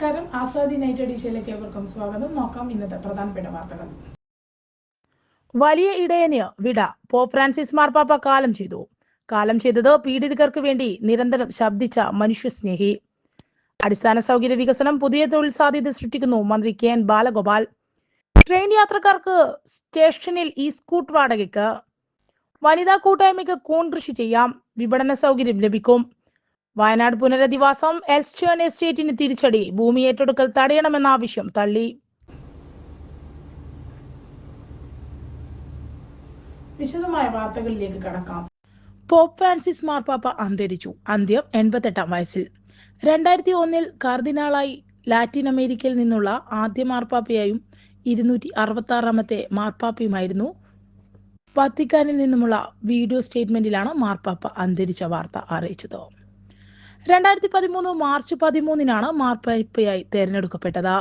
നമസ്കാരം. ആസാദി നൈറ്റ് എഡീഷയിലേക്ക് ഏവർക്കും സ്വാഗതം. നോക്കാം ഇന്നത്തെ പ്രധാനപ്പെട്ട വാർത്തകൾ. വലിയ ഇടയന് വിട. പോ ഫ്രാൻസിസ് മാർപ്പാപ്പ കാലം ചെയ്തു. കാലം ചെയ്തത് പീഡിതർക്ക് വേണ്ടി നിരന്തരം ശബ്ദിച്ച മനുഷ്യസ്നേഹി. അടിസ്ഥാന സൗകര്യ വികസനം പുതിയ തൊഴിൽ സാധ്യത സൃഷ്ടിക്കുന്നു മന്ത്രി കെ എൻ ബാലഗോപാൽ. ട്രെയിൻ യാത്രക്കാർക്ക് സ്റ്റേഷനിൽ ഈ സ്കൂട്ട് വാടകയ്ക്ക്. വനിതാ കൂട്ടായ്മയ്ക്ക് കൂൺ കൃഷി ചെയ്യാം. വിപണന സൗകര്യം ലഭിക്കും. വയനാട് പുനരധിവാസം എൽസ്റ്റേൺ എസ്റ്റേറ്റിന് തിരിച്ചടി. ഭൂമി ഏറ്റെടുക്കൽ തടയണമെന്ന ആവശ്യം തള്ളി. വിശദമായ വാർത്തകളിലേക്ക് കടക്കാം. പോപ്പ് ഫ്രാൻസിസ് മാർപ്പാപ്പ അന്തരിച്ചു. അന്ത്യം എൺപത്തെട്ടാം വയസ്സിൽ. രണ്ടായിരത്തി ഒന്നിൽ കാർദിനാളായി ലാറ്റിൻ അമേരിക്കയിൽ നിന്നുള്ള ആദ്യ മാർപ്പാപ്പയായും ഇരുന്നൂറ്റി അറുപത്തി ആറാമത്തെ മാർപ്പാപ്പയുമായിരുന്നു. വത്തിക്കാനിൽ നിന്നുമുള്ള വീഡിയോ സ്റ്റേറ്റ്മെന്റിലാണ് മാർപ്പാപ്പ അന്തരിച്ച വാർത്ത അറിയിച്ചത്. രണ്ടായിരത്തി പതിമൂന്ന് മാർച്ച് പതിമൂന്നിനാണ് മാർപ്പാപ്പയായി തെരഞ്ഞെടുക്കപ്പെട്ടത്.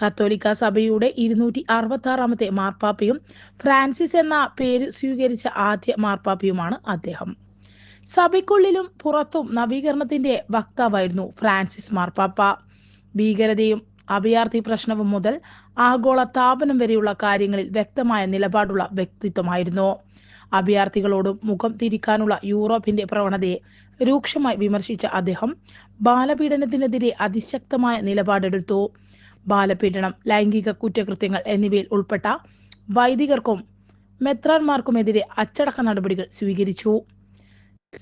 കത്തോലിക്ക സഭയുടെ ഇരുന്നൂറ്റി അറുപത്തി ആറാമത്തെ മാർപ്പാപ്പയും ഫ്രാൻസിസ് എന്ന പേര് സ്വീകരിച്ച ആദ്യ മാർപ്പാപ്പയുമാണ് അദ്ദേഹം. സഭയ്ക്കുള്ളിലും പുറത്തും നവീകരണത്തിന്റെ വക്താവായിരുന്നു ഫ്രാൻസിസ് മാർപ്പാപ്പ. ഭീകരതയും അഭയാർത്ഥി പ്രശ്നവും മുതൽ ആഗോള താപനം വരെയുള്ള കാര്യങ്ങളിൽ വ്യക്തമായ നിലപാടുള്ള വ്യക്തിത്വമായിരുന്നു. അഭയാർത്ഥികളോടും മുഖം തിരിക്കാനുള്ള യൂറോപ്പിന്റെ പ്രവണതയെ രൂക്ഷമായി വിമർശിച്ച അദ്ദേഹം ബാലപീഡനത്തിനെതിരെ അതിശക്തമായ നിലപാടെടുത്തു. ബാലപീഡനം ലൈംഗിക കുറ്റകൃത്യങ്ങൾ എന്നിവയിൽ ഉൾപ്പെട്ട വൈദികർക്കും മെത്രാന്മാർക്കുമെതിരെ അച്ചടക്ക നടപടികൾ സ്വീകരിച്ചു.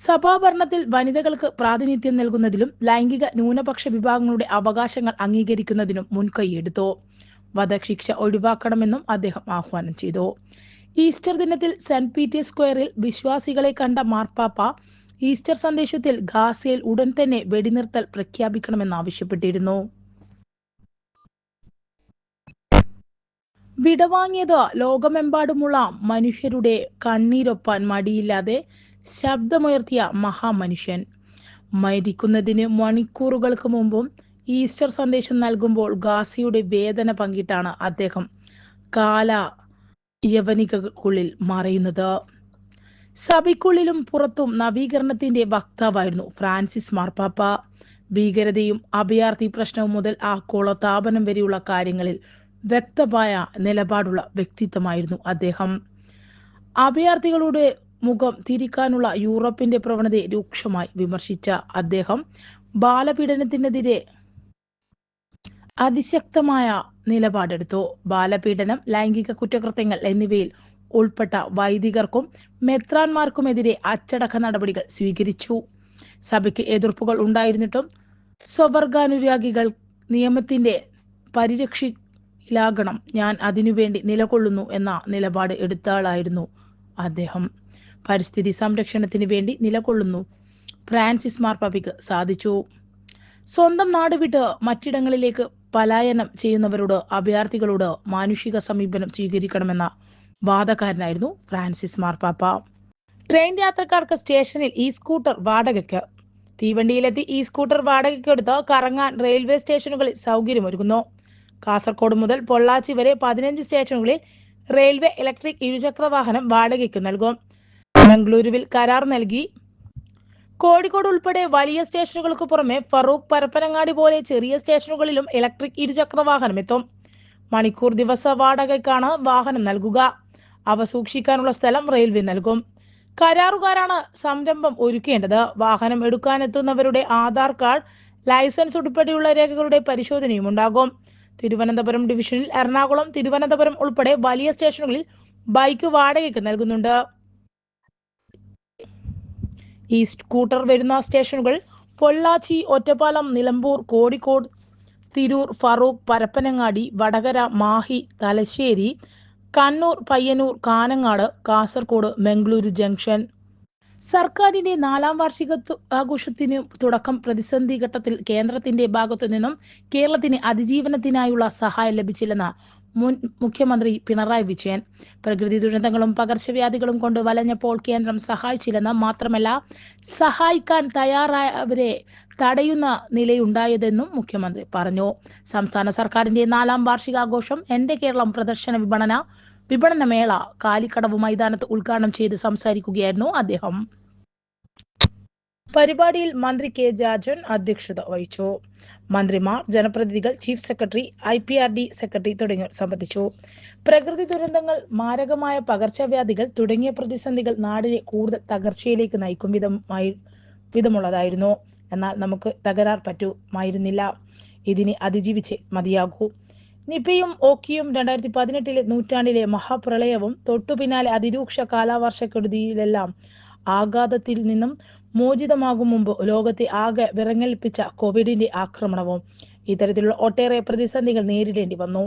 സഭാഭരണത്തിൽ വനിതകൾക്ക് പ്രാതിനിധ്യം നൽകുന്നതിലും ലൈംഗിക ന്യൂനപക്ഷ വിഭാഗങ്ങളുടെ അവകാശങ്ങൾ അംഗീകരിക്കുന്നതിനും മുൻകൈയെടുത്തു. വധശിക്ഷ ഒഴിവാക്കണമെന്നും അദ്ദേഹം ആഹ്വാനം ചെയ്തു. ഈസ്റ്റർ ദിനത്തിൽ സെന്റ് പീറ്റേഴ്സ് സ്ക്വയറിൽ വിശ്വാസികളെ കണ്ട മാർപ്പാപ്പ ഈസ്റ്റർ സന്ദേശത്തിൽ ഗാസയിൽ ഉടൻ തന്നെ വെടിനിർത്തൽ പ്രഖ്യാപിക്കണമെന്നാവശ്യപ്പെട്ടിരുന്നു വിടവാങ്ങിയത് ലോകമെമ്പാടുമുള്ള മനുഷ്യരുടെ കണ്ണീരൊപ്പാൻ മടിയില്ലാതെ ശബ്ദമുയർത്തിയ മഹാമനുഷ്യൻ. മരിക്കുന്നതിന് മണിക്കൂറുകൾക്ക് മുമ്പും ഈസ്റ്റർ സന്ദേശം നൽകുമ്പോൾ ഗാസിയുടെ വേദന പങ്കിട്ടാണ് അദ്ദേഹം. കാല യവനികൾക്കുള്ളിൽ മറയുന്നത്. സഭയ്ക്കുള്ളിലും പുറത്തും നവീകരണത്തിന്റെ വക്താവായിരുന്നു ഫ്രാൻസിസ് മാർപ്പാപ്പ. ഭീകരതയും അഭയാർത്ഥി പ്രശ്നവും മുതൽ ആഗോള താപനം വരെയുള്ള കാര്യങ്ങളിൽ വ്യക്തമായ നിലപാടുള്ള വ്യക്തിത്വമായിരുന്നു അദ്ദേഹം. അഭയാർത്ഥികളുടെ മുഖം തിരിക്കാനുള്ള യൂറോപ്പിന്റെ പ്രവണതയെ രൂക്ഷമായി വിമർശിച്ച അദ്ദേഹം ബാലപീഡനത്തിനെതിരെ അതിശക്തമായ നിലപാടെടുത്തു. ബാലപീഡനം ലൈംഗിക കുറ്റകൃത്യങ്ങൾ എന്നിവയിൽ ഉൾപ്പെട്ട വൈദികർക്കും മെത്രാന്മാർക്കുമെതിരെ അച്ചടക്ക നടപടികൾ സ്വീകരിച്ചു. സഭയ്ക്ക് എതിർപ്പുകൾ ഉണ്ടായിരുന്നിട്ടും സ്വവർഗാനുരാഗികൾ നിയമത്തിന്റെ പരിരക്ഷയിലാകണം. ഞാൻ അതിനുവേണ്ടി നിലകൊള്ളുന്നു എന്ന നിലപാട് എടുത്തയാളായിരുന്നു അദ്ദേഹം. പരിസ്ഥിതി സംരക്ഷണത്തിന് വേണ്ടി നിലകൊള്ളുന്നു ഫ്രാൻസിസ് മാർപ്പാപ്പയ്ക്ക് സാധിച്ചു. സ്വന്തം നാട് വിട്ട് മറ്റിടങ്ങളിലേക്ക് പലായനം ചെയ്യുന്നവരോട് അഭയാർത്ഥികളോട് മാനുഷിക സമീപനം സ്വീകരിക്കണമെന്ന വാദക്കാരനായിരുന്നു ഫ്രാൻസിസ് മാർപ്പാപ്പ. ട്രെയിൻ യാത്രക്കാർക്ക് സ്റ്റേഷനിൽ ഈ സ്കൂട്ടർ വാടകയ്ക്ക്. തീവണ്ടിയിലെത്തി ഈ സ്കൂട്ടർ വാടകയ്ക്കെടുത്ത് കറങ്ങാൻ റെയിൽവേ സ്റ്റേഷനുകളിൽ സൗകര്യമൊരുക്കുന്നു കാസർഗോഡ് മുതൽ പൊള്ളാച്ചി വരെ പതിനഞ്ച് സ്റ്റേഷനുകളിൽ റെയിൽവേ ഇലക്ട്രിക് ഇരുചക്ര വാഹനം വാടകയ്ക്ക് നൽകും. ബംഗളൂരുവിൽ കരാർ നൽകി കോഴിക്കോട് ഉൾപ്പെടെ വലിയ സ്റ്റേഷനുകൾക്ക് പുറമെ ഫറൂഖ് പരപ്പനങ്ങാടി പോലെ ചെറിയ സ്റ്റേഷനുകളിലും ഇലക്ട്രിക് ഇരുചക്ര വാഹനം എത്തും. മണിക്കൂർ ദിവസ വാടകയ്ക്കാണ് വാഹനം നൽകുക. അവ സൂക്ഷിക്കാനുള്ള സ്ഥലം റെയിൽവേ നൽകും. കരാറുകാരാണ് സംരംഭം ഒരുക്കേണ്ടത്. വാഹനം എടുക്കാനെത്തുന്നവരുടെ ആധാർ കാർഡ് ലൈസൻസ് ഉൾപ്പെടെയുള്ള രേഖകളുടെ പരിശോധനയും ഉണ്ടാകും. തിരുവനന്തപുരം ഡിവിഷനിൽ എറണാകുളം തിരുവനന്തപുരം ഉൾപ്പെടെ വലിയ സ്റ്റേഷനുകളിൽ ബൈക്ക് വാടകയ്ക്ക് നൽകുന്നുണ്ട്. ഈ സ്കൂട്ടർ വരുന്ന സ്റ്റേഷനുകൾ പൊള്ളാച്ചി ഒറ്റപ്പാലം നിലമ്പൂർ കോഴിക്കോട് തിരൂർ ഫറൂഖ് പരപ്പനങ്ങാടി വടകര മാഹി തലശ്ശേരി കണ്ണൂർ പയ്യന്നൂർ കാനങ്ങാട് കാസർഗോഡ് മംഗളൂരു ജംഗ്ഷൻ. സർക്കാരിന്റെ നാലാം വാർഷിക ആഘോഷത്തിന് തുടക്കം പ്രതിസന്ധി ഘട്ടത്തിൽ കേന്ദ്രത്തിന്റെ ഭാഗത്തു നിന്നും കേരളത്തിന് അതിജീവനത്തിനായുള്ള സഹായം ലഭിച്ചില്ലെന്ന് മുൻ മുഖ്യമന്ത്രി പിണറായി വിജയൻ. പ്രകൃതി ദുരന്തങ്ങളും പകർച്ചവ്യാധികളും കൊണ്ട് വലഞ്ഞപ്പോൾ കേന്ദ്രം സഹായിച്ചില്ലെന്ന് മാത്രമല്ല സഹായിക്കാൻ തയ്യാറായവരെ തടയുന്ന നിലയുണ്ടായതെന്നും മുഖ്യമന്ത്രി പറഞ്ഞു. സംസ്ഥാന സർക്കാരിന്റെ നാലാം വാർഷികാഘോഷം എന്റെ കേരളം പ്രദർശന വിപണന വിപണനമേള കാലിക്കടവ് മൈതാനത്ത് ഉദ്ഘാടനം ചെയ്ത് സംസാരിക്കുകയായിരുന്നു അദ്ദേഹം. പരിപാടിയിൽ മന്ത്രി കെ ജാജൻ അധ്യക്ഷത വഹിച്ചു. മന്ത്രിമാർ ജനപ്രതിനിധികൾ chief secretary I P R D secretary തുടങ്ങിയവർ സംബന്ധിച്ചു. പ്രകൃതി ദുരന്തങ്ങൾ മാരകമായ പകർച്ചവ്യാധികൾ തുടങ്ങിയ പ്രതിസന്ധികൾ നാടിനെ കൂടുതൽ തകർച്ചയിലേക്ക് നയിക്കും വിധമായി വിധമുള്ളതായിരുന്നു. എന്നാൽ നമുക്ക് തകരാർ പറ്റുമായിരുന്നില്ല. ഇതിനെ അതിജീവിച്ച് മതിയാകൂ. നിപയും ഓക്കിയും രണ്ടായിരത്തി പതിനെട്ടിലെ നൂറ്റാണ്ടിലെ മഹാപ്രളയവും തൊട്ടുപിന്നാലെ അതിരൂക്ഷ കാലാവർഷക്കെടുതിയിലെല്ലാം ആഘാതത്തിൽ നിന്നും മോചിതമാകും മുമ്പ് ലോകത്തെ ആകെ വിറങ്ങലിപ്പിച്ച കോവിഡിന്റെ ആക്രമണവും ഇത്തരത്തിലുള്ള ഒട്ടേറെ പ്രതിസന്ധികൾ നേരിടേണ്ടി വന്നു.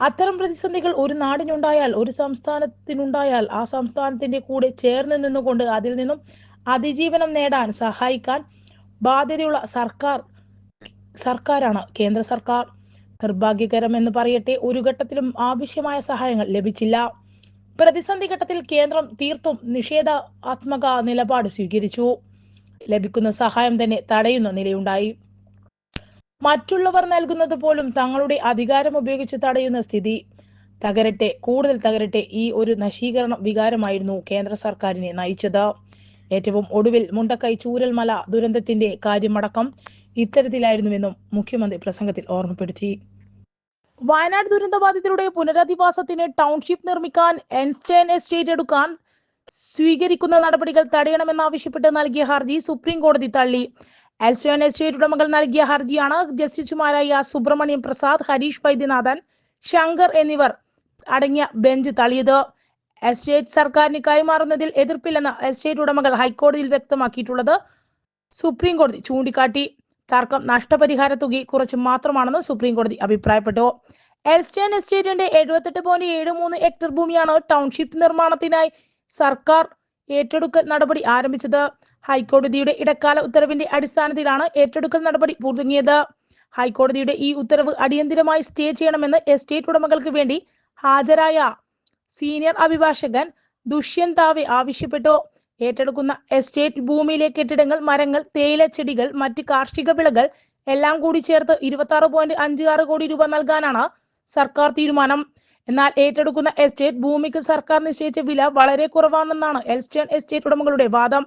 അത്തരം പ്രതിസന്ധികൾ ഒരു നാടിനുണ്ടായാൽ ഒരു സംസ്ഥാനത്തിനുണ്ടായാൽ ആ സംസ്ഥാനത്തിന്റെ കൂടെ ചേർന്ന് നിന്നുകൊണ്ട് അതിൽ നിന്നും അതിജീവനം നേടാൻ സഹായിക്കാൻ ബാധ്യതയുള്ള സർക്കാർ സർക്കാരാണ് കേന്ദ്ര സർക്കാർ. നിർഭാഗ്യകരം എന്ന് പറയട്ടെ ഒരു ഘട്ടത്തിലും ആവശ്യമായ സഹായങ്ങൾ ലഭിച്ചില്ല. പ്രതിസന്ധി ഘട്ടത്തിൽ കേന്ദ്രം തീർത്തും നിഷേധാത്മക നിലപാട് സ്വീകരിച്ചു. ലഭിക്കുന്ന സഹായം തന്നെ തടയുന്ന നിലയുണ്ടായി. മറ്റുള്ളവർ നൽകുന്നത് പോലും തങ്ങളുടെ അധികാരം ഉപയോഗിച്ച് തടയുന്ന സ്ഥിതി തകരട്ടെ കൂടുതൽ തകരട്ടെ ഈ ഒരു നശീകരണ വികാരമായിരുന്നു കേന്ദ്ര സർക്കാരിനെ നയിച്ചത്. ഏറ്റവും ഒടുവിൽ മുണ്ടക്കൈ ചൂരൽമല ദുരന്തത്തിന്റെ കാര്യമടക്കം ഇത്തരത്തിലായിരുന്നുവെന്നും മുഖ്യമന്ത്രി പ്രസംഗത്തിൽ ഓർമ്മപ്പെടുത്തി. വയനാട് ദുരന്തബാധിതരുടെ പുനരധിവാസത്തിന് ടൗൺഷിപ്പ് നിർമ്മിക്കാൻ എൻസ്റ്റേൻ എസ്റ്റേറ്റ് എടുക്കാൻ സ്വീകരിക്കുന്ന നടപടികൾ തടയണമെന്നാവശ്യപ്പെട്ട് നൽകിയ ഹർജി സുപ്രീം കോടതി തള്ളി. എൽസോൺ എസ്റ്റേറ്റ് ഉടമകൾ നൽകിയ ഹർജിയാണ് ജസ്റ്റിസുമാരായ സുബ്രഹ്മണ്യം പ്രസാദ് ഹരീഷ് വൈദ്യനാഥൻ ശങ്കർ എന്നിവർ അടങ്ങിയ ബെഞ്ച് തള്ളിയത്. എസ്റ്റേറ്റ് സർക്കാരിന് കൈമാറുന്നതിൽ എതിർപ്പില്ലെന്ന് എസ്റ്റേറ്റ് ഉടമകൾ ഹൈക്കോടതിയിൽ വ്യക്തമാക്കിയിട്ടുള്ളത് സുപ്രീം കോടതി ചൂണ്ടിക്കാട്ടി. തർക്കം നഷ്ടപരിഹാര തുക കുറച്ച് മാത്രമാണെന്ന് സുപ്രീം കോടതി അഭിപ്രായപ്പെട്ടു. എൽസ്റ്റേൺ എസ്റ്റേറ്റിന്റെ എഴുപത്തെട്ട് പോയിന്റ് ഏഴ് മൂന്ന് ഹെക്ടർ ഭൂമിയാണ് ടൗൺഷിപ്പ് നിർമ്മാണത്തിനായി സർക്കാർ ഏറ്റെടുക്കൽ നടപടി ആരംഭിച്ചത്. ഹൈക്കോടതിയുടെ ഇടക്കാല ഉത്തരവിന്റെ അടിസ്ഥാനത്തിലാണ് ഏറ്റെടുക്കൽ നടപടി പുതുങ്ങിയത് ഹൈക്കോടതിയുടെ ഈ ഉത്തരവ് അടിയന്തിരമായി സ്റ്റേ ചെയ്യണമെന്ന് എസ്റ്റേറ്റ് ഉടമകൾക്ക് വേണ്ടി ഹാജരായ സീനിയർ അഭിഭാഷകൻ ദുഷ്യന്താവെ ആവശ്യപ്പെട്ടു. ഏറ്റെടുക്കുന്ന എസ്റ്റേറ്റ് ഭൂമിയിലെ കെട്ടിടങ്ങൾ മരങ്ങൾ തേയില ചെടികൾ മറ്റ് കാർഷിക വിളകൾ എല്ലാം കൂടി ചേർത്ത് ഇരുപത്തി ആറ് പോയിന്റ് അഞ്ച് ആറ് കോടി രൂപ നൽകാനാണ് സർക്കാർ തീരുമാനം. എന്നാൽ ഏറ്റെടുക്കുന്ന എസ്റ്റേറ്റ് ഭൂമിക്ക് സർക്കാർ നിശ്ചയിച്ച വില വളരെ കുറവാണെന്നാണ് എൽസ്റ്റേൺ എസ്റ്റേറ്റ് ഉടമകളുടെ വാദം.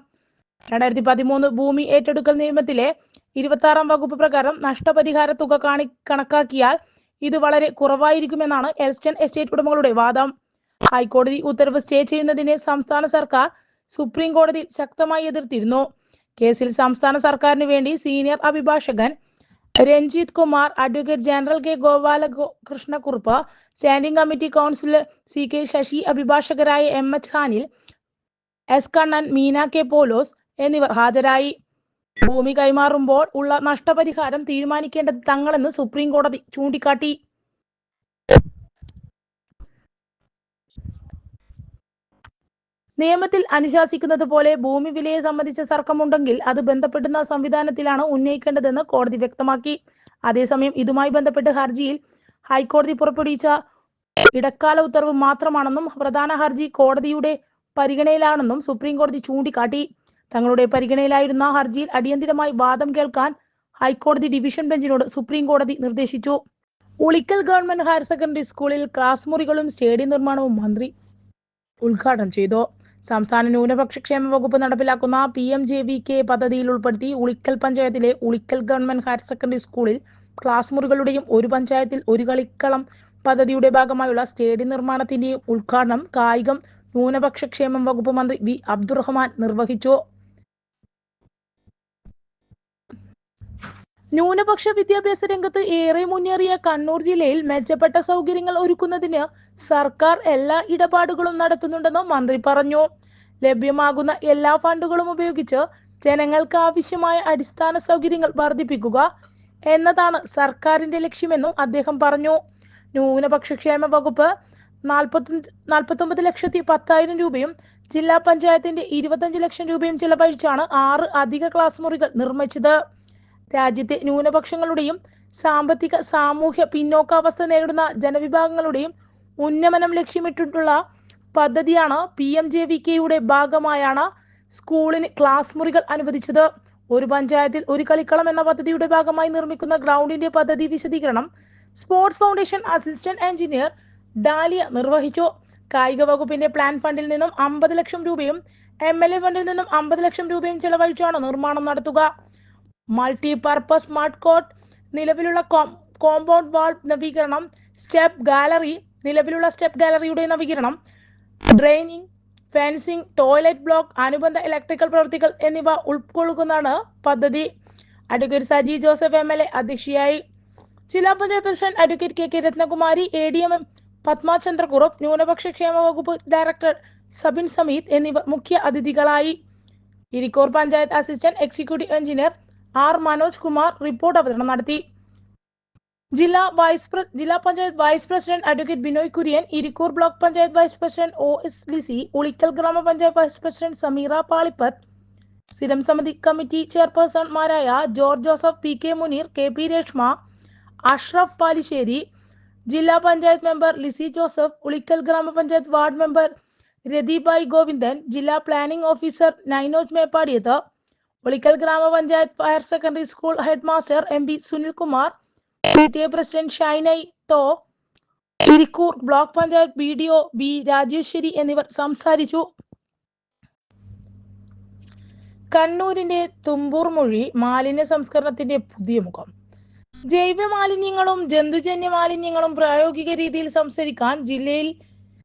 രണ്ടായിരത്തി പതിമൂന്ന് ഭൂമി ഏറ്റെടുക്കൽ നിയമത്തിലെ ഇരുപത്തി ആറാം വകുപ്പ് പ്രകാരം നഷ്ടപരിഹാര തുക കാണി കണക്കാക്കിയാൽ ഇത് വളരെ കുറവായിരിക്കുമെന്നാണ് എൽസ്റ്റൺ എസ്റ്റേറ്റ് ഉടമകളുടെ വാദം. ഹൈക്കോടതി ഉത്തരവ് സ്റ്റേ ചെയ്യുന്നതിനെ സംസ്ഥാന സർക്കാർ സുപ്രീം കോടതിയിൽ ശക്തമായി എതിർത്തിരുന്നു. കേസിൽ സംസ്ഥാന സർക്കാരിന് വേണ്ടി സീനിയർ അഭിഭാഷകൻ Ranjith Kumar advocate general K Gopala Krishnakurup standing committee counsellor C K Sasi അഭിഭാഷകരായ M H ഖാനിൽ എസ് കണ്ണൻ മീന കെ പോലോസ് എന്നിവർ ഹാജരായി. ഭൂമി കൈമാറുമ്പോൾ ഉള്ള നഷ്ടപരിഹാരം തീരുമാനിക്കേണ്ടത് തങ്ങളെന്ന് സുപ്രീം കോടതി ചൂണ്ടിക്കാട്ടി. നിയമത്തിൽ അനുശാസിക്കുന്നത് പോലെ ഭൂമി വിലയെ സംബന്ധിച്ച തർക്കമുണ്ടെങ്കിൽ അത് ബന്ധപ്പെടുന്ന സംവിധാനത്തിലാണ് ഉന്നയിക്കേണ്ടതെന്ന് കോടതി വ്യക്തമാക്കി. അതേസമയം ഇതുമായി ബന്ധപ്പെട്ട് ഹർജിയിൽ ഹൈക്കോടതി പുറപ്പെടുവിച്ച ഇടക്കാല ഉത്തരവ് മാത്രമാണെന്നും പ്രധാന ഹർജി കോടതിയുടെ പരിഗണനയിലാണെന്നും സുപ്രീം കോടതി ചൂണ്ടിക്കാട്ടി. തങ്ങളുടെ പരിഗണയിലായിരുന്ന ഹർജിയിൽ അടിയന്തിരമായി വാദം കേൾക്കാൻ ഹൈക്കോടതി ഡിവിഷൻ ബെഞ്ചിനോട് സുപ്രീം കോടതി നിർദ്ദേശിച്ചു. ഉളിക്കൽ ഗവൺമെന്റ് ഹയർ സെക്കൻഡറി സ്കൂളിൽ ക്ലാസ് മുറികളും സ്റ്റേഡിയം നിർമ്മാണവും മന്ത്രി ഉദ്ഘാടനം ചെയ്തു. സംസ്ഥാന ന്യൂനപക്ഷ ക്ഷേമ വകുപ്പ് നടപ്പിലാക്കുന്ന P M J V K പദ്ധതിയിൽ ഉൾപ്പെടുത്തി ഉളിക്കൽ പഞ്ചായത്തിലെ ഉളിക്കൽ ഗവൺമെന്റ് ഹയർ സെക്കൻഡറി സ്കൂളിൽ ക്ലാസ് മുറികളുടെയും ഒരു പഞ്ചായത്തിൽ ഒരു കളിക്കളം പദ്ധതിയുടെ ഭാഗമായുള്ള സ്റ്റേഡിയം നിർമ്മാണത്തിന്റെയും ഉദ്ഘാടനം കായികം ന്യൂനപക്ഷ ക്ഷേമം വകുപ്പ് മന്ത്രി വി. അബ്ദുറഹ്മാൻ നിർവഹിച്ചു. ന്യൂനപക്ഷ വിദ്യാഭ്യാസ രംഗത്ത് ഏറെ മുന്നേറിയ കണ്ണൂർ ജില്ലയിൽ മെച്ചപ്പെട്ട സൗകര്യങ്ങൾ ഒരുക്കുന്നതിന് സർക്കാർ എല്ലാ ഇടപാടുകളും നടത്തുന്നുണ്ടെന്ന് മന്ത്രി പറഞ്ഞു. ലഭ്യമാകുന്ന എല്ലാ ഫണ്ടുകളും ഉപയോഗിച്ച് ജനങ്ങൾക്ക് ആവശ്യമായ അടിസ്ഥാന സൗകര്യങ്ങൾ വർദ്ധിപ്പിക്കുക എന്നതാണ് സർക്കാരിന്റെ ലക്ഷ്യമെന്നും അദ്ദേഹം പറഞ്ഞു. ന്യൂനപക്ഷ ക്ഷേമ വകുപ്പ് നാൽപ്പത്തി നാൽപ്പത്തൊമ്പത് ലക്ഷത്തി പത്തായിരം രൂപയും ജില്ലാ പഞ്ചായത്തിന്റെ ഇരുപത്തഞ്ച് ലക്ഷം രൂപയും ചിലവഴിച്ചാണ് ആറ് അധിക ക്ലാസ് മുറികൾ നിർമ്മിച്ചത്. രാജ്യത്തെ ന്യൂനപക്ഷങ്ങളുടെയും സാമ്പത്തിക സാമൂഹ്യ പിന്നോക്കാവസ്ഥ നേരിടുന്ന ജനവിഭാഗങ്ങളുടെയും ഉന്നമനം ലക്ഷ്യമിട്ടിട്ടുള്ള പദ്ധതിയാണ് പി എം ജെ വി കെയുടെ ഭാഗമായാണ് സ്കൂളിന് ക്ലാസ് മുറികൾ അനുവദിച്ചത്. ഒരു പഞ്ചായത്തിൽ ഒരു കളിക്കളം എന്ന പദ്ധതിയുടെ ഭാഗമായി നിർമ്മിക്കുന്ന ഗ്രൗണ്ടിന്റെ പദ്ധതി വിശദീകരണം sports foundation assistant engineer Dalia നിർവഹിച്ചു. കായിക വകുപ്പിന്റെ പ്ലാൻ ഫണ്ടിൽ നിന്നും അമ്പത് ലക്ഷം രൂപയും എം എൽ എ ഫണ്ടിൽ നിന്നും അമ്പത് ലക്ഷം രൂപയും ചെലവഴിച്ചാണ് നിർമ്മാണം നടത്തുക. മൾട്ടി പർപ്പസ് സ്മാർട്ട് കോർട്ട് നിലവിലുള്ള കോമ്പൗണ്ട് വാൾ നവീകരണം സ്റ്റെപ്പ് ഗാലറി നിലവിലുള്ള സ്റ്റെപ്പ് ഗാലറിയുടെ നവീകരണം ഡ്രെയിനിങ് ഫെൻസിംഗ് ടോയ്ലറ്റ് ബ്ലോക്ക് അനുബന്ധ ഇലക്ട്രിക്കൽ പ്രവൃത്തികൾ എന്നിവ ഉൾക്കൊള്ളുന്നതാണ് പദ്ധതി. Advocate Saji Joseph M L A അധ്യക്ഷയായി. ജില്ലാ panchayat president advocate K K Ratnakumari A D M M Padmachandrakurup ന്യൂനപക്ഷ ക്ഷേമ വകുപ്പ് ഡയറക്ടർ സബിൻ സമീത് എന്നിവർ മുഖ്യ അതിഥികളായി. Irikkur panchayat assistant executive engineer R Manoj Kumar report അവതരണം നടത്തി. ജില്ലാ വൈസ് ജില്ലാ panchayat vice president advocate Binoy Kurian Irikkur block panchayat vice president O S Lissy Ulikkal gramapanchayat vice president Sameera Palippath സ്ഥിരം സമിതി committee ചെയർപേഴ്സൺമാരായ George Joseph P K Muneer K P Reshma Ashraf Palissery ജില്ലാ panchayat member Lissy Joseph Ulikkal gramapanchayat ward member Ratibai Govindan ജില്ലാ planning officer Nainoj Meppadiyath Ulikkal gramapanchayat higher secondary school head master M P Sunilkumar P T A president Shinai to Irikkur block panchayat B D O B Rajeshwari എന്നിവർ സംസാരിച്ചു. കണ്ണൂരിന്റെ തുമ്പൂർ മൊഴി മാലിന്യ സംസ്കരണത്തിന്റെ പുതിയ മുഖം. ജൈവ മാലിന്യങ്ങളും ജന്തുജന്യ മാലിന്യങ്ങളും പ്രായോഗിക രീതിയിൽ സംസ്കരിക്കാൻ ജില്ലയിൽ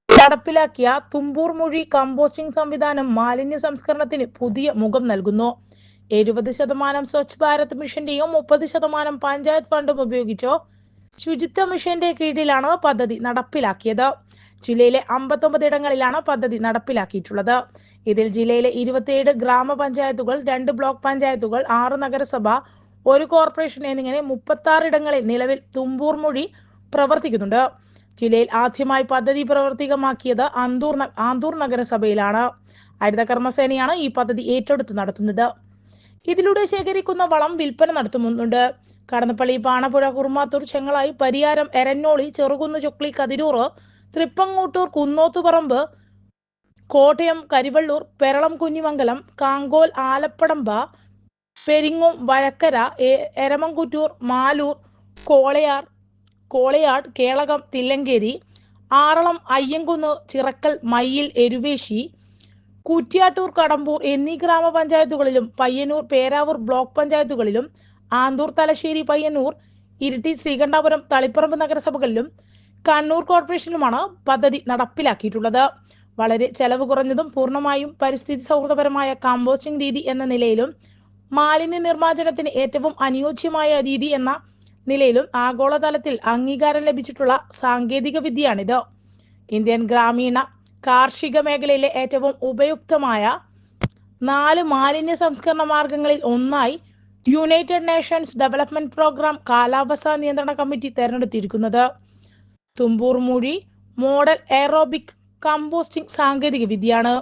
നടപ്പിലാക്കിയ തുമ്പൂർ മൊഴി കമ്പോസ്റ്റിംഗ് സംവിധാനം മാലിന്യ സംസ്കരണത്തിന് പുതിയ മുഖം നൽകുന്നു. എഴുപത് ശതമാനം സ്വച്ഛ് ഭാരത് മിഷന്റെയും മുപ്പത് ശതമാനം പഞ്ചായത്ത് ഫണ്ടും ഉപയോഗിച്ചോ? ശുചിത്വ മിഷന്റെ കീഴിലാണ് പദ്ധതി നടപ്പിലാക്കിയത്? ജില്ലയിലെ അമ്പത്തൊമ്പത് ഇടങ്ങളിലാണ് പദ്ധതി നടപ്പിലാക്കിയിട്ടുള്ളത്. ഇതിൽ ജില്ലയിലെ ഇരുപത്തിയേഴ് ഗ്രാമപഞ്ചായത്തുകൾ രണ്ട് ബ്ലോക്ക് പഞ്ചായത്തുകൾ ആറ് നഗരസഭ ഒരു കോർപ്പറേഷൻ എന്നിങ്ങനെ മുപ്പത്തി ആറ് ഇടങ്ങളിൽ നിലവിൽ തുമ്പൂർ മൊഴി പ്രവർത്തിക്കുന്നുണ്ട്. ജില്ലയിൽ ആദ്യമായി പദ്ധതി പ്രവർത്തികമാക്കിയത് ആന്തൂർ ന- ആന്തൂർ നഗരസഭയിലാണ്. ഹരിത കർമ്മസേനയാണ് ഈ പദ്ധതി ഏറ്റെടുത്ത് നടത്തുന്നത്. ഇതിലൂടെ ശേഖരിക്കുന്ന വളം വിൽപ്പന നടത്തുന്നുണ്ട്. കടന്നപ്പള്ളി പാണപ്പുഴ കുറുമാത്തൂർ ചെങ്ങളായി പരിയാരം എരഞ്ഞോളി ചെറുകുന്ന് ചുക്ലി കതിരൂർ തൃപ്പങ്ങൂട്ടൂർ കുന്നോത്തുപറമ്പ് കോട്ടയം കരിവള്ളൂർ പെരളം കുഞ്ഞിമംഗലം കാങ്കോൽ ആലപ്പടമ്പ പെരിങ്ങും വഴക്കര എരമംകുറ്റൂർ മാലൂർ കോളയാർ കോളയാട് കേളകം തില്ലങ്കേരി ആറളം അയ്യങ്കുന്ന് ചിറക്കൽ മയ്യിൽ എരുവേശി കുറ്റ്യാട്ടൂർ കടമ്പൂർ എന്നീ ഗ്രാമപഞ്ചായത്തുകളിലും പയ്യന്നൂർ പേരാവൂർ ബ്ലോക്ക് പഞ്ചായത്തുകളിലും ആന്തൂർ തലശ്ശേരി പയ്യന്നൂർ ഇരിട്ടി ശ്രീകണ്ഠാപുരം തളിപ്പറമ്പ് നഗരസഭകളിലും കണ്ണൂർ കോർപ്പറേഷനിലുമാണ് പദ്ധതി നടപ്പിലാക്കിയിട്ടുള്ളത്. വളരെ ചെലവ് കുറഞ്ഞതും പൂർണമായും പരിസ്ഥിതി സൗഹൃദപരമായ കമ്പോസ്റ്റിംഗ് രീതി എന്ന നിലയിലും മാലിന്യ നിർമ്മാർജനത്തിന് ഏറ്റവും അനുയോജ്യമായ രീതി എന്ന നിലയിലും ആഗോളതലത്തിൽ അംഗീകാരം ലഭിച്ചിട്ടുള്ള സാങ്കേതിക വിദ്യയാണിത്. ഇന്ത്യൻ ഗ്രാമീണ കാർഷിക മേഖലയിലെ ഏറ്റവും ഉപയുക്തമായ നാല് മാലിന്യ സംസ്കരണ മാർഗങ്ങളിൽ ഒന്നായി യുണൈറ്റഡ് നേഷൻസ് ഡെവലപ്മെന്റ് പ്രോഗ്രാം കാലാവസ്ഥാ നിയന്ത്രണ committee തെരഞ്ഞെടുത്തിരിക്കുന്നത്. Thumboor Moozhi model aerobic composting സാങ്കേതിക വിദ്യയാണ്.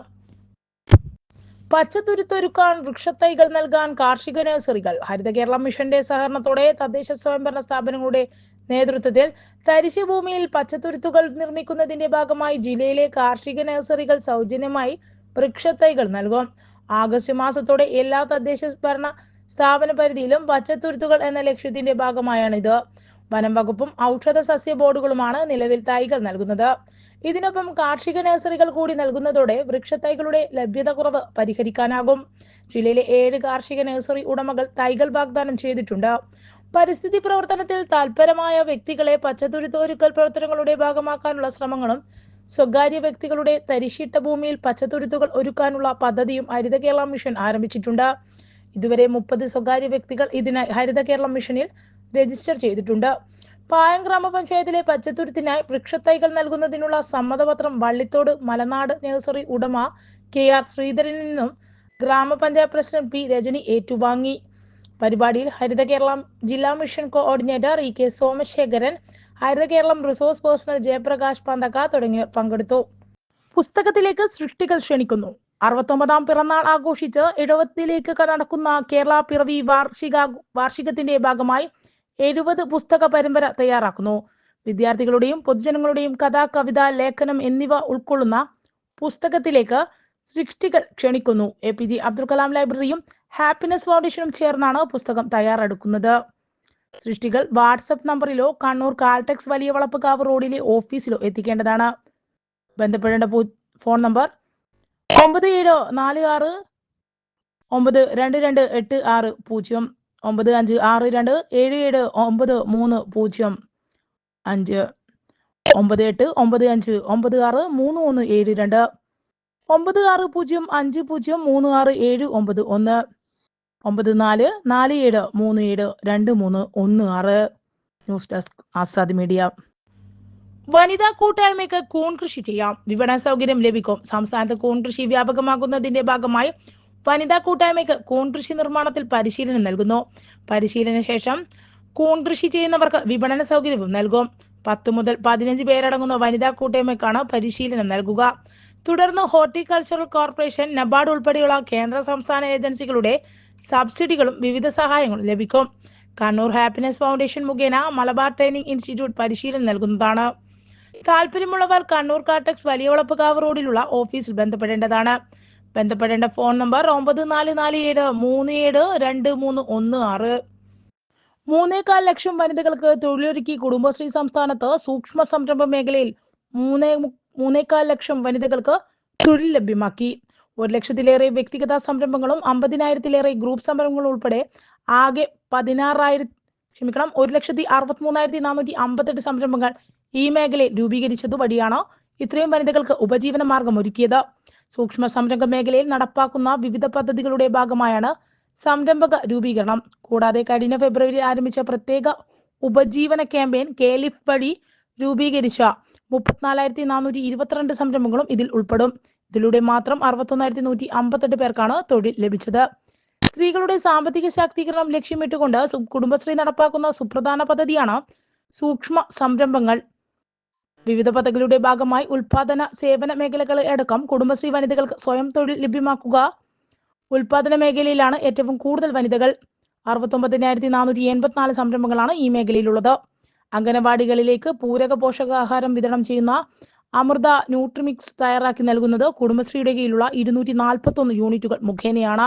പച്ചത്തുരുത്തൊരുക്കാൻ വൃക്ഷത്തൈകൾ നൽകാൻ കാർഷിക നഴ്സറികൾ ഹരിത കേരള മിഷന്റെ സഹകരണത്തോടെ തദ്ദേശ സ്വയംഭരണ സ്ഥാപനങ്ങളുടെ നേതൃത്വത്തിൽ തരിശു ഭൂമിയിൽ പച്ചത്തുരുത്തുകൾ നിർമ്മിക്കുന്നതിന്റെ ഭാഗമായി ജില്ലയിലെ കാർഷിക നഴ്സറികൾ സൗജന്യമായി വൃക്ഷത്തൈകൾ നൽകും. ആഗസ്റ്റ് മാസത്തോടെ എല്ലാ തദ്ദേശ ഭരണ സ്ഥാപന പരിധിയിലും പച്ചത്തുരുത്തുകൾ എന്ന ലക്ഷ്യത്തിന്റെ ഭാഗമായാണിത്. വനം വകുപ്പും ഔഷധ സസ്യ ബോർഡുകളുമാണ് നിലവിൽ തൈകൾ നൽകുന്നത്. ഇതിനൊപ്പം കാർഷിക നഴ്സറികൾ കൂടി നൽകുന്നതോടെ വൃക്ഷത്തൈകളുടെ ലഭ്യത കുറവ് പരിഹരിക്കാനാകും. ജില്ലയിലെ ഏഴ് കാർഷിക നഴ്സറി ഉടമകൾ തൈകൾ വാഗ്ദാനം ചെയ്തിട്ടുണ്ട്. പരിസ്ഥിതി പ്രവർത്തനത്തിൽ താൽപരമായ വ്യക്തികളെ പച്ചത്തുരുത്തോരുക്കൽ പ്രവർത്തനങ്ങളുടെ ഭാഗമാക്കാനുള്ള ശ്രമങ്ങളും സ്വകാര്യ വ്യക്തികളുടെ തരിശിട്ട ഭൂമിയിൽ പച്ചത്തുരുത്തുകൾ ഒരുക്കാനുള്ള പദ്ധതിയും ഹരിത കേരള മിഷൻ ആരംഭിച്ചിട്ടുണ്ട്. ഇതുവരെ മുപ്പത് സ്വകാര്യ വ്യക്തികൾ ഇതിനായി ഹരിത കേരളം മിഷനിൽ രജിസ്റ്റർ ചെയ്തിട്ടുണ്ട്. പായം ഗ്രാമപഞ്ചായത്തിലെ പച്ചത്തുരുത്തിനായി വൃക്ഷത്തൈകൾ നൽകുന്നതിനുള്ള സമ്മതപത്രം വള്ളിത്തോട് മലനാട് നഴ്സറി ഉടമ കെ ആർ ശ്രീധരനിൽ നിന്നും ഗ്രാമപഞ്ചായത്ത് പ്രസിഡന്റ് പി രജനി ഏറ്റുവാങ്ങി. പരിപാടിയിൽ ഹരിത കേരളം ജില്ലാ mission coordinator E K Somasekharan Haritha Keralam resource personal Jayaprakash Panthakka തുടങ്ങിയവർ പങ്കെടുത്തു. പുസ്തകത്തിലേക്ക് സൃഷ്ടികൾ ക്ഷണിക്കുന്നു. അറുപത്തൊമ്പതാം പിറന്നാൾ ആഘോഷിച്ച് എഴുപത്തിലേക്ക് നടക്കുന്ന കേരള പിറവി വാർഷിക വാർഷികത്തിന്റെ ഭാഗമായി എഴുപത് പുസ്തക പരമ്പര തയ്യാറാക്കുന്നു. വിദ്യാർത്ഥികളുടെയും പൊതുജനങ്ങളുടെയും കഥ കവിത ലേഖനം എന്നിവ ഉൾക്കൊള്ളുന്ന പുസ്തകത്തിലേക്ക് സൃഷ്ടികൾ ക്ഷണിക്കുന്നു. A P J Abdul Kalam ലൈബ്രറിയും happiness ഫൗണ്ടേഷനും ചേർന്നാണ് പുസ്തകം തയ്യാറെടുക്കുന്നത്. സൃഷ്ടികൾ വാട്സപ്പ് നമ്പറിലോ കണ്ണൂർ കാൽടെക്സ് വലിയ വളപ്പുകാവ് റോഡിലെ ഓഫീസിലോ എത്തിക്കേണ്ടതാണ്. ബന്ധപ്പെടേണ്ട ഫോൺ നമ്പർ ഒമ്പത് ഏഴ് നാല് ആറ് ഒമ്പത് രണ്ട് രണ്ട് എട്ട് ആറ് പൂജ്യം ഒമ്പത് അഞ്ച് ആറ് രണ്ട് ഏഴ് ഏഴ് ഒമ്പത് മൂന്ന് പൂജ്യം അഞ്ച് ഒമ്പത് എട്ട് ഒമ്പത് അഞ്ച് ഒമ്പത് ആറ് മൂന്ന് ഒന്ന് ഏഴ് രണ്ട് ഒമ്പത് ആറ് പൂജ്യം അഞ്ച് പൂജ്യം മൂന്ന് ആറ് ഏഴ് ഒമ്പത് ഒന്ന്. ഒമ്പത് നാല് നാല് ഏഴ് മൂന്ന് ഏഴ് രണ്ട് മൂന്ന് ഒന്ന് ആറ്. News desk Azad media. വനിതാ കൂട്ടായ്മയ്ക്ക് കൂൺ കൃഷി ചെയ്യാം. വിപണന സൗകര്യം ലഭിക്കും. സംസ്ഥാനത്ത് കൂൺ കൃഷി വ്യാപകമാക്കുന്നതിന്റെ ഭാഗമായി വനിതാ കൂട്ടായ്മയ്ക്ക് കൂൺ കൃഷി നിർമ്മാണത്തിൽ പരിശീലനം നൽകുന്നു. പരിശീലന ശേഷം കൂൺ കൃഷി ചെയ്യുന്നവർക്ക് വിപണന സൗകര്യവും നൽകും. പത്ത് മുതൽ പതിനഞ്ച് പേരടങ്ങുന്ന വനിതാ കൂട്ടായ്മയ്ക്കാണ് പരിശീലനം നൽകുക. തുടർന്ന് ഹോർട്ടിക്കൾച്ചറൽ കോർപ്പറേഷൻ നബാർഡ് ഉൾപ്പെടെയുള്ള കേന്ദ്ര സംസ്ഥാന ഏജൻസികളുടെ സബ്സിഡികളും വിവിധ സഹായങ്ങളും ലഭിക്കും. കണ്ണൂർ ഹാപ്പിനെസ് ഫൗണ്ടേഷൻ മുഖേന മലബാർ ട്രെയിനിങ് ഇൻസ്റ്റിറ്റ്യൂട്ട് പരിശീലനം നൽകുന്നതാണ്. താല്പര്യമുള്ളവർ കണ്ണൂർ കാട്ടക്സ് വലിയ വളപ്പുകാവ് റോഡിലുള്ള ഓഫീസിൽ ബന്ധപ്പെടേണ്ടതാണ്. ബന്ധപ്പെടേണ്ട ഫോൺ നമ്പർ ഒമ്പത് നാല് നാല് ഏഴ് മൂന്ന് ഏഴ് രണ്ട് മൂന്ന് ഒന്ന് ആറ്. മൂന്നേകാൽ ലക്ഷം വനിതകൾക്ക് തൊഴിലൊരുക്കി കുടുംബശ്രീ സംസ്ഥാനത്ത് സൂക്ഷ്മ സംരംഭ മേഖലയിൽ മൂന്നേ മൂന്നേകാൽ ലക്ഷം വനിതകൾക്ക് തൊഴിൽ ലഭ്യമാക്കി. ഒരു ലക്ഷത്തിലേറെ വ്യക്തിഗത സംരംഭങ്ങളും അമ്പതിനായിരത്തിലേറെ ഗ്രൂപ്പ് സംരംഭങ്ങളും ഉൾപ്പെടെ ആകെ പതിനാറായിരത്തി ക്ഷമിക്കണം ഒരു ലക്ഷത്തി അറുപത്തി മൂന്നായിരത്തി നാനൂറ്റി അമ്പത്തെട്ട് സംരംഭങ്ങൾ ഈ മേഖലയിൽ രൂപീകരിച്ചതു വഴിയാണ് ഇത്രയും വനിതകൾക്ക് ഉപജീവന മാർഗം ഒരുക്കിയത്. സൂക്ഷ്മ സംരംഭ മേഖലയിൽ നടപ്പാക്കുന്ന വിവിധ പദ്ധതികളുടെ ഭാഗമായാണ് സംരംഭക രൂപീകരണം. കൂടാതെ കഴിഞ്ഞ ഫെബ്രുവരി ആരംഭിച്ച പ്രത്യേക ഉപജീവന ക്യാമ്പയിൻ കേലിഫ് വഴി രൂപീകരിച്ച മുപ്പത്തിനാലായിരത്തി നാനൂറ്റി ഇരുപത്തിരണ്ട് സംരംഭങ്ങളും ഇതിൽ ഉൾപ്പെടും. ഇതിലൂടെ മാത്രം അറുപത്തൊന്നായിരത്തി നൂറ്റി അമ്പത്തെട്ട് പേർക്കാണ് തൊഴിൽ ലഭിച്ചത്. സ്ത്രീകളുടെ സാമ്പത്തിക ശാക്തീകരണം ലക്ഷ്യമിട്ടുകൊണ്ട് കുടുംബശ്രീ നടപ്പാക്കുന്ന സുപ്രധാന പദ്ധതിയാണ് സൂക്ഷ്മ സംരംഭങ്ങൾ. വിവിധ പദ്ധതികളുടെ ഭാഗമായി ഉൽപാദന സേവന മേഖലകളെ അടക്കം കുടുംബശ്രീ വനിതകൾക്ക് സ്വയം തൊഴിൽ ലഭ്യമാക്കുക. ഉൽപാദന മേഖലയിലാണ് ഏറ്റവും കൂടുതൽ വനിതകൾ. അറുപത്തൊമ്പതിനായിരത്തി നാനൂറ്റി എൺപത്തിനാല് സംരംഭങ്ങളാണ് ഈ മേഖലയിലുള്ളത്. അംഗനവാടികളിലേക്ക് പൂരക പോഷകാഹാരം വിതരണം ചെയ്യുന്ന അമൃത ന്യൂട്രിമിക്സ് തയ്യാറാക്കി നൽകുന്നത് കുടുംബശ്രീയുടെ കീഴിലുള്ള ഇരുന്നൂറ്റി നാൽപ്പത്തി ഒന്ന് യൂണിറ്റുകൾ മുഖേനയാണ്.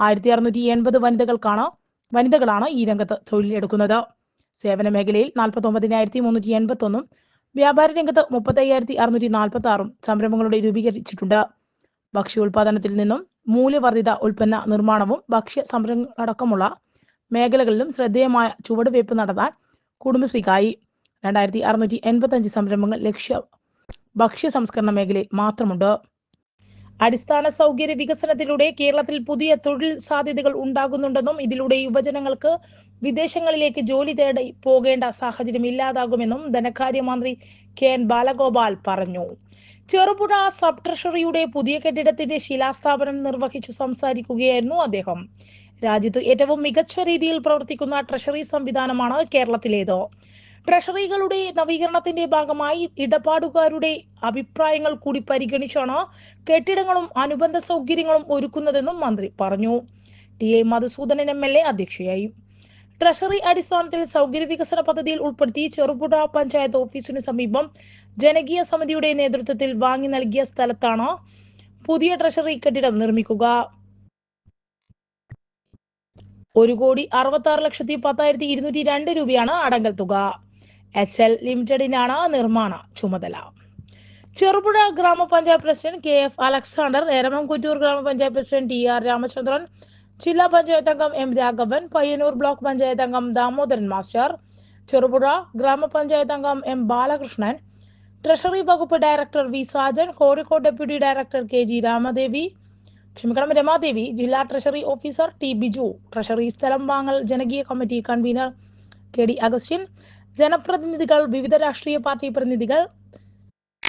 ആയിരത്തി അറുന്നൂറ്റി എൺപത് വനിതകൾക്കാണ് വനിതകളാണ് ഈ രംഗത്ത് തൊഴിലെടുക്കുന്നത്. സേവന മേഖലയിൽ നാൽപ്പത്തി ഒമ്പതിനായിരത്തി മുന്നൂറ്റി എൺപത്തി ഒന്നും വ്യാപാര രംഗത്ത് മുപ്പത്തി അയ്യായിരത്തി അറുന്നൂറ്റി നാൽപ്പത്തി ആറും സംരംഭങ്ങളുടെ രൂപീകരിച്ചിട്ടുണ്ട്. ഭക്ഷ്യ ഉൽപാദനത്തിൽ നിന്നും മൂല്യവർദ്ധിത ഉൽപ്പന്ന നിർമ്മാണവും ഭക്ഷ്യ സംരംഭം അടക്കമുള്ള മേഖലകളിലും ശ്രദ്ധേയമായ ചുവടുവയ്പ് നടത്താൻ കുടുംബശ്രീക്കായി. രണ്ടായിരത്തി അറുന്നൂറ്റി എൺപത്തി അഞ്ച് സംരംഭങ്ങൾ ലക്ഷ്യ ഭക്ഷ്യ സംസ്കരണ മേഖലയിൽ മാത്രമുണ്ട്. അടിസ്ഥാന സൗകര്യ വികസനത്തിലൂടെ കേരളത്തിൽ പുതിയ തൊഴിൽ സാധ്യതകൾ ഉണ്ടാകുന്നുണ്ടെന്നും ഇതിലൂടെ യുവജനങ്ങൾക്ക് വിദേശങ്ങളിലേക്ക് ജോലി തേടി പോകേണ്ട സാഹചര്യം ഇല്ലാതാകുമെന്നും ധനകാര്യമന്ത്രി കെ എൻ ബാലഗോപാൽ പറഞ്ഞു. ചെറുപുഴ സബ് ട്രഷറിയുടെ പുതിയ കെട്ടിടത്തിന്റെ ശിലാസ്ഥാപനം നിർവഹിച്ചു സംസാരിക്കുകയായിരുന്നു അദ്ദേഹം. രാജ്യത്ത് ഏറ്റവും മികച്ച രീതിയിൽ പ്രവർത്തിക്കുന്ന ട്രഷറി സംവിധാനമാണ് കേരളത്തിലേത്. ട്രഷറികളുടെ നവീകരണത്തിന്റെ ഭാഗമായി ഇടപാടുകാരുടെ അഭിപ്രായങ്ങൾ കൂടി പരിഗണിച്ചാണ് കെട്ടിടങ്ങളും അനുബന്ധ സൗകര്യങ്ങളും ഒരുക്കുന്നതെന്നും മന്ത്രി പറഞ്ഞു. T A Madhusoodanan M L A അധ്യക്ഷയായി. ട്രഷറി അടിസ്ഥാനത്തിൽ സൗകര്യ വികസന പദ്ധതിയിൽ ഉൾപ്പെടുത്തി ചെറുപുഴ പഞ്ചായത്ത് ഓഫീസിനു സമീപം ജനകീയ സമിതിയുടെ നേതൃത്വത്തിൽ വാങ്ങി നൽകിയ സ്ഥലത്താണ് പുതിയ ട്രഷറി കെട്ടിടം നിർമ്മിക്കുക. ഒരു കോടി അറുപത്തി ആറ് ലക്ഷത്തി പത്തായിരത്തി ഇരുന്നൂറ്റി രണ്ട് രൂപയാണ് അടങ്കൽ തുക. എച്ച് എൽ ലിമിറ്റഡിനാണ് നിർമ്മാണ ചുമതല. Cherupuzha gramapanchayat president K F Alexander Eramamkuttoor gramapanchayat president T R Ramachandran ജില്ലാ പഞ്ചായത്ത് അംഗം എം രാഘവൻ പയ്യന്നൂർ ബ്ലോക്ക് പഞ്ചായത്ത് അംഗം ദാമോദരൻ മാസ്റ്റർ ചെറുപുഴ ഗ്രാമപഞ്ചായത്ത് അംഗം എം ബാലകൃഷ്ണൻ ട്രഷറി വകുപ്പ് director V Sajan Kozhikode deputy director K G Ramadevi ക്ഷമിക്കണം രമാദേവി ജില്ലാ treasury officer T Biju treasury സ്ഥലം വാങ്ങൽ ജനകീയ committee convener K D Augustine ജനപ്രതിനിധികൾ വിവിധ രാഷ്ട്രീയ പാർട്ടി പ്രതിനിധികൾ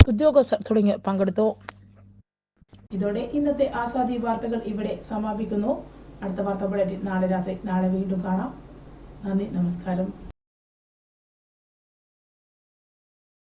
ഉദ്യോഗസ്ഥർ തുടങ്ങി പങ്കെടുത്തു. ഇതോടെ ഇന്നത്തെ ആസാദി വാർത്തകൾ ഇവിടെ സമാപിക്കുന്നു. അടുത്ത വാർത്ത ബുള്ളറ്റിൻ നാളെ രാത്രി. നാളെ വീണ്ടും കാണാം. നന്ദി നമസ്കാരം.